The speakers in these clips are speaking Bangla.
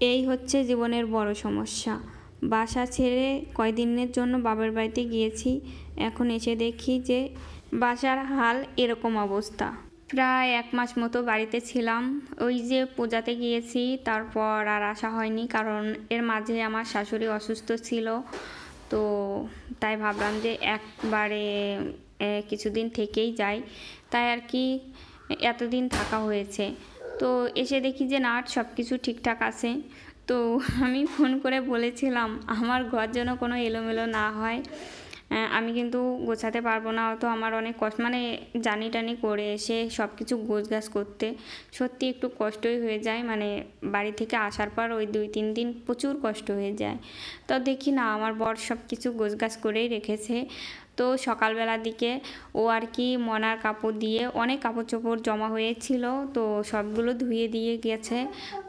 এই হচ্ছে জীবনের বড় সমস্যা। বাসা ছেড়ে কয়দিনের জন্য বাবার বাড়িতে গিয়েছি, এখন এসে দেখি যে বাসার হাল এরকম অবস্থা। প্রায় এক মাস মতো বাড়িতে ছিলাম। ওই যে পূজাতে গিয়েছি, তারপর আর আসা হয়নি কারণ এর মাঝে আমার শাশুড়ি অসুস্থ ছিল। তো তাই ভাবলাম যে একবারে কিছুদিন থেকেই যাই। তাই আর কি এতদিন থাকা হয়েছে। তো এসে দেখি যে না সব কিছু ঠিকঠাক আছে। তো আমি ফোন করে বলেছিলাম, আমার ঘর যেন কোনো এলোমেলো না হয়। আমি কিন্তু গোছাতে পারব না, তো আমার অনেক কষ্ট মানে জানি টানি করে এসে সব কিছু গোছগাছ করতে। সত্যি একটু কষ্টই হয়ে যায় মানে বাড়ি থেকে আসার পর ওই দুই, তিন দিন প্রচুর কষ্ট হয়ে যায়। তো দেখি না, আমার বর সব কিছু গোছগাছ করেই রেখেছে। তো সকালবেলার দিকে ও আর কি মনার কাপড় দিয়ে অনেক কাপড় চোপড় জমা হয়েছিল, তো সবগুলো ধুয়ে দিয়ে গেছে।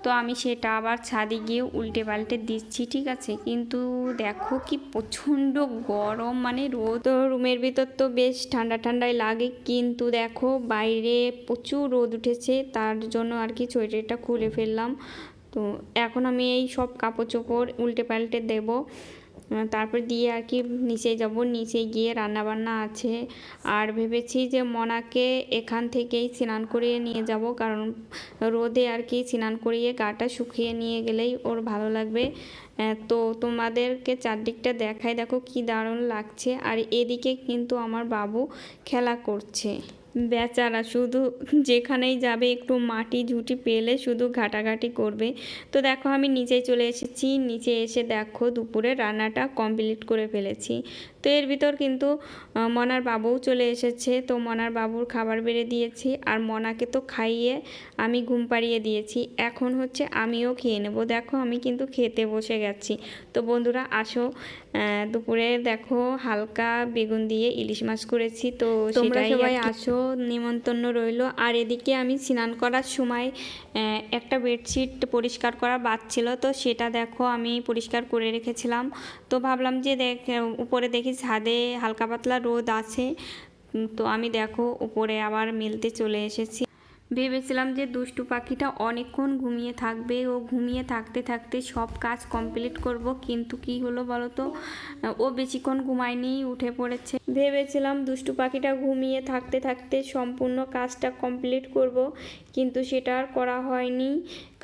তো আমি সেটা আবার ছাদে গিয়ে উল্টে পাল্টে দিচ্ছি, ঠিক আছে? কিন্তু দেখো কি প্রচণ্ড গরম মানে রোদ। রুমের ভিতর তো বেশ ঠান্ডা ঠান্ডাই লাগে, কিন্তু দেখো বাইরে প্রচুর রোদ উঠেছে, তার জন্য আর কি সোয়েটারটা খুলে ফেললাম। তো এখন আমি এই সব কাপড় চোপড় উল্টে পাল্টে দেবো। তারপর দিয়ে আর কি নিচে যাব। নিচে গিয়ে রান্না বান্না আছে। আর ভেবেছি যে মনাকে এখান থেকেই স্নান করিয়ে নিয়ে যাব। কারণ রোদে আর কি স্নান করিয়ে গাটা শুকিয়ে নিয়ে গেলেই ওর ভালো লাগবে। তো তোমাদেরকে চারদিকটা দেখাই। দেখো কি দারুণ লাগছে। আর এদিকে কিন্তু আমার বাবু খেলা করছে। বেচারা শুধু যেখানেই যাবে একটু মাটি ঝুঁটি পেলে শুধু ঘাটাঘাটি করবে। তো দেখো আমি নিচে চলে এসেছি। নিচে এসে দেখো দুপুরে রান্নাটা কমপ্লিট করে ফেলেছি। তো এর ভিতর কিন্তু মনার বাবুও চলে এসেছে। তো মনার বাবুর খাবার বেড়ে দিয়েছি আর মনাকে তো খাইয়ে আমি ঘুম পাড়িয়ে দিয়েছি। এখন হচ্ছে আমিও খেয়ে নেব। দেখো আমি কিন্তু খেতে বসে গেছি। তো বন্ধুরা আসো দুপুরে দেখো হালকা বেগুন দিয়ে ইলিশ মাছ করেছি। তো তোমরা সবাই আসো নিমন্ত্রণ রইল। আর এদিকে আমি স্নান করার সময় একটা বেডশিট পরিষ্কার করা বাদ ছিল। তো সেটা দেখো আমি পরিষ্কার করে রেখেছিলাম। তো ভাবলাম যে দেখ, উপরে দেখি ছাদে হালকা পাতলা রোদ আছে। তো আমি দেখো উপরে আবার মিলতে চলে এসেছি। ভেবেছিলাম যে দুষ্টু পাখিটা অনেকক্ষণ ঘুমিয়ে থাকবে ও ঘুমিয়ে থাকতে থাকতে সব কাজ কমপ্লিট করব, কিন্তু কি হলো বলো তো ও বেশিক্ষণ ঘুমায়নি, উঠে পড়েছে। ভেবেছিলাম দুষ্টু পাখিটা ঘুমিয়ে থাকতে থাকতে সম্পূর্ণ কাজটা কমপ্লিট করব, কিন্তু সেটা আর করা হয়নি,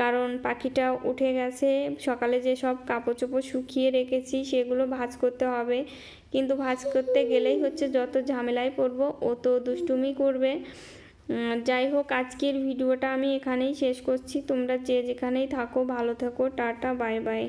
কারণ পাখিটা উঠে গেছে। সকালে যে সব কাপড় চোপড় শুকিয়ে রেখেছি, সেগুলো ভাঁজ করতে হবে। কিন্তু ভাঁজ করতে গেলেই হচ্ছে যত ঝামেলায় পড়ব ও তো দুষ্টুমি করবে। যাই হোক, আজকের ভিডিওটা আমি এখানেই শেষ করছি। তোমরা যে যেখানেই থাকো, ভালো থাকো। Tata, bye bye.